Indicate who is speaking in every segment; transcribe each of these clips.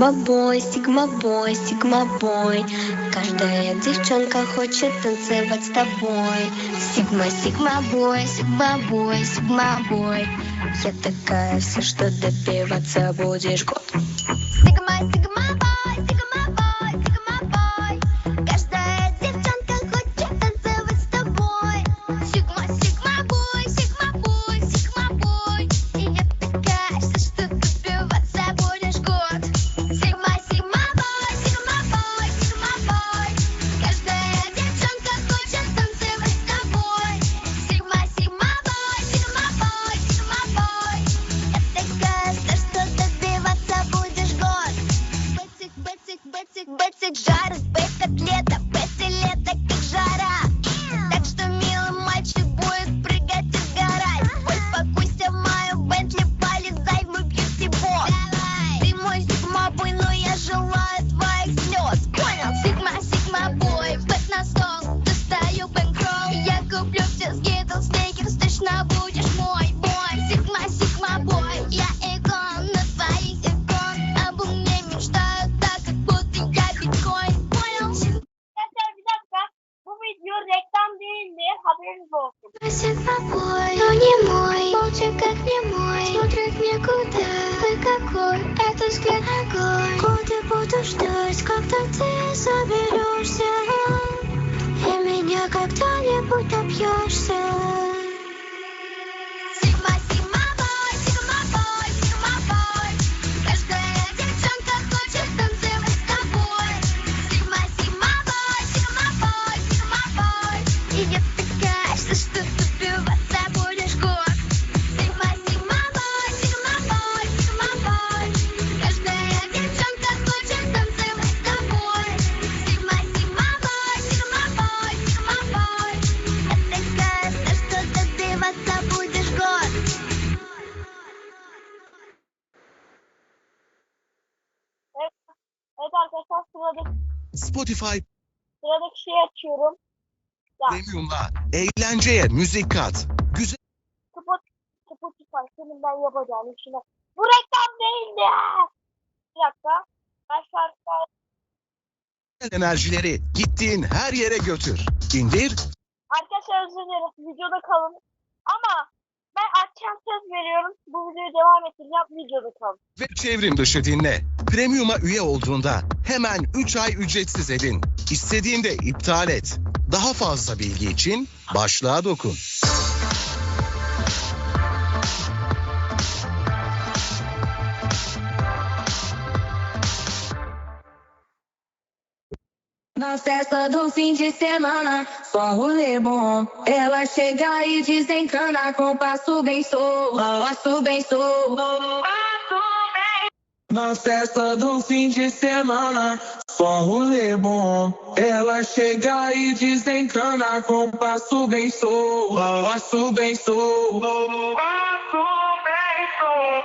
Speaker 1: Мобойстик, мобойстик, мобой. Каждая девчонка хочет танцевать с тобой. Сигма,
Speaker 2: сигма, бой, сигма, бой, сигма, бой. Я такая вся, что добиваться будешь год.
Speaker 1: Сігма, сігма. Смотрит никуда Ты какой? Это взгляд огонь Годы буду ждать Когда ты
Speaker 3: Spotify
Speaker 4: sıradaki şeyi açıyorum. Ya
Speaker 3: Premium'la eğlenceye müzik kat. Güzel
Speaker 4: Spot, Spotify senin ben yapacağım işine. Bu reklam değildi. Bir dakika. Ben şarkı
Speaker 3: enerjileri gittiğin her yere götür. İndir,
Speaker 4: Arkadaşlar özür dileriz. Videoda kalın. Ama ben akşam söz veriyorum. Bu videoyu devam ettireceğim. Videoda kalın.
Speaker 3: ve çevrim dışı dinle. Premium'a üye olduğunda hemen 3 ay ücretsiz edin. İstediğinde iptal et. Daha fazla bilgi için başlığa dokun.
Speaker 5: Na festa do fim de semana, só rolê bom. Ela chega e desencana com passo bem solto, passo bem solto.
Speaker 6: Na festa do fim de semana, só rolê bom. Ela chega e desencana com passo bem solto, passo bem solto.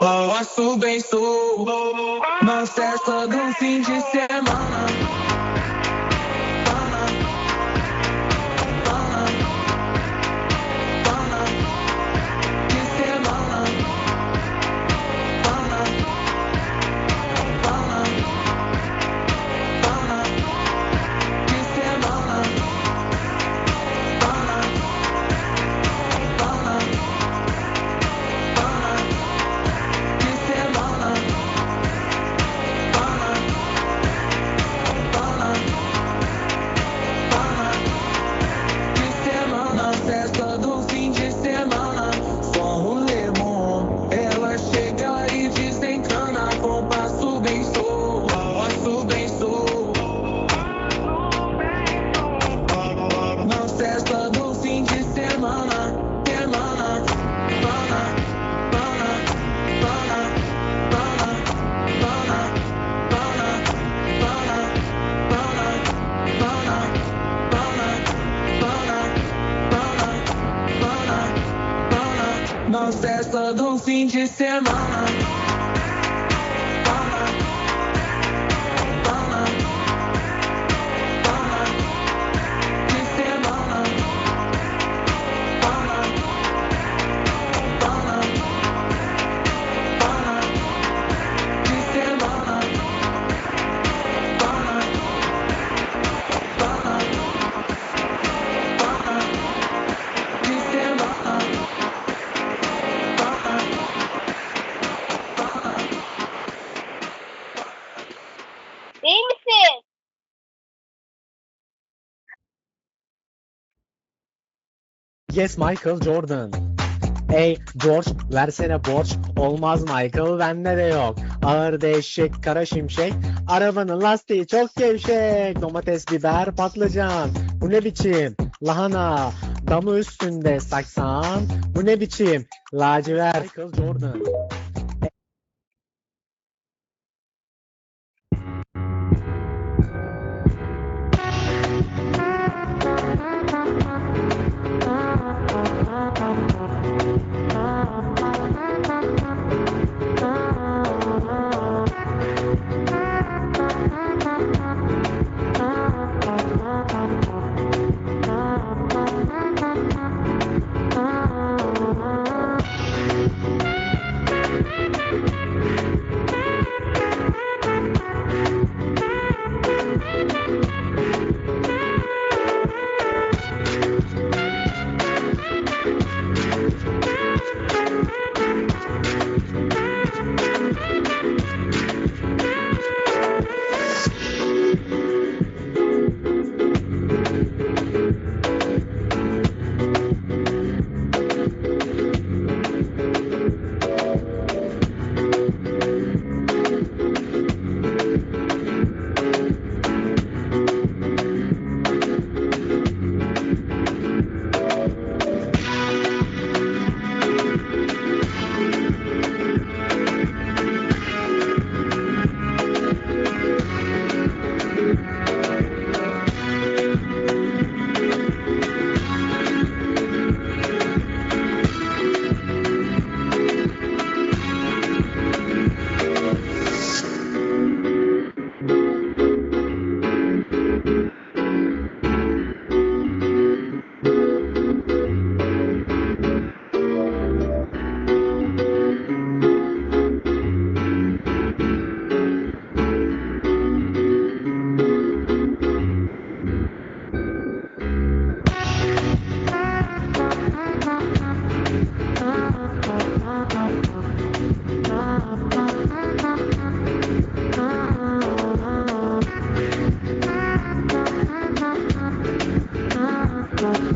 Speaker 6: Passo bem solto. Na festa do fim de semana. assim de semana.
Speaker 7: Yes Michael Jordan. Ey George versene borç olmaz Michael bende de yok. Ağır eşek kara şimşek arabanın lastiği çok gevşek. Domates biber patlıcan bu ne biçim lahana damı üstünde saksan bu ne biçim lacivert Michael Jordan.
Speaker 4: Thank you.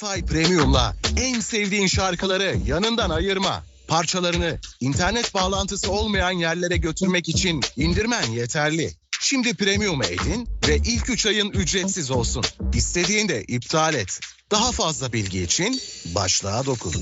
Speaker 3: Spotify Premium'la en sevdiğin şarkıları yanından ayırma. Parçalarını internet bağlantısı olmayan yerlere götürmek için indirmen yeterli. Şimdi Premium edin ve ilk 3 ayın ücretsiz olsun. İstediğinde iptal et. Daha fazla bilgi için başlığa dokun.